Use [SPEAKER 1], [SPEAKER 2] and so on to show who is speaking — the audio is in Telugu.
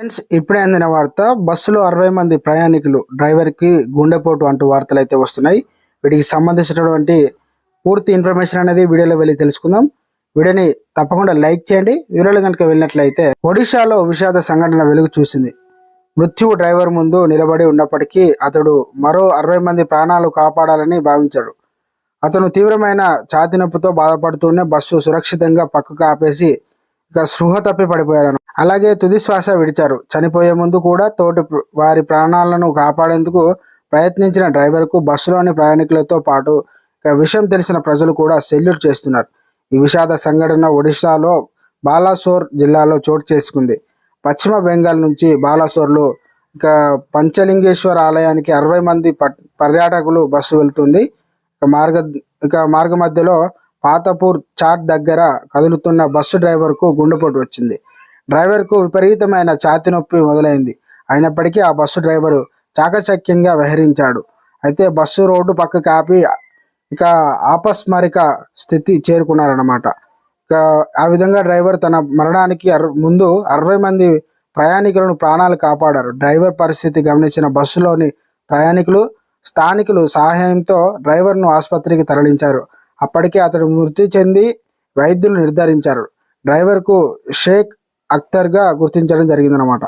[SPEAKER 1] ఫ్రెండ్స్ ఇప్పుడే అందిన వార్త బస్సులో అరవై మంది ప్రయాణికులు డ్రైవర్కి గుండెపోటు అంటూ వార్తలు అయితే వస్తున్నాయి. వీటికి సంబంధించినటువంటి పూర్తి ఇన్ఫర్మేషన్ అనేది వీడియోలో వెళ్ళి తెలుసుకుందాం. వీడియోని తప్పకుండా లైక్ చేయండి. వీడియోలో కనుక వెళ్ళినట్లయితే ఒడిశాలో విషాద సంఘటన వెలుగు చూసింది. మృత్యువు డ్రైవర్ ముందు నిలబడి ఉన్నప్పటికీ అతడు మరో అరవై మంది ప్రాణాలు కాపాడాలని భావించాడు. అతను తీవ్రమైన ఛాతి నొప్పితో బాధపడుతూనే బస్సు సురక్షితంగా పక్కకు ఆపేసి ఇక స్పృహ తప్పి పడిపోయాడు అలాగే తుది శ్వాస విడిచారు. చనిపోయే ముందు కూడా తోటి వారి ప్రాణాలను కాపాడేందుకు ప్రయత్నించిన డ్రైవర్కు బస్సులోని ప్రయాణికులతో పాటు ఇక విషయం తెలిసిన ప్రజలు కూడా సెల్యూట్ చేస్తున్నారు. ఈ విషాద సంఘటన ఒడిశాలో బాలాసోర్ జిల్లాలో చోటు చేసుకుంది. పశ్చిమ బెంగాల్ నుంచి బాలాసోర్లో ఇక పంచలింగేశ్వర ఆలయానికి అరవై మంది పట్- పర్యాటకులు బస్సు వెళ్తుంది. ఇక మార్గ ఇక మార్గ మధ్యలో పాతపూర్ చాట్ దగ్గర కదులుతున్న బస్సు డ్రైవర్కు గుండెపోటు వచ్చింది. డ్రైవర్కు విపరీతమైన ఛాతి నొప్పి మొదలైంది. అయినప్పటికీ ఆ బస్సు డ్రైవరు చాకచక్యంగా వ్యవహరించాడు. అయితే బస్సు రోడ్డు పక్క కాపి ఇక ఆపస్మరిక స్థితి చేరుకున్నారన్నమాట. ఇక ఆ విధంగా డ్రైవర్ తన మరణానికి ముందు అరవై మంది ప్రయాణికులను ప్రాణాలు కాపాడారు. డ్రైవర్ పరిస్థితి గమనించిన బస్సులోని ప్రయాణికులు స్థానికులు సహాయంతో డ్రైవర్ను ఆసుపత్రికి తరలించారు. అప్పటికే అతడు మృతి చెంది వైద్యులు నిర్ధారించారు. డ్రైవర్కు షేక్ అక్తర్గా గుర్తించడం జరిగిందనమాట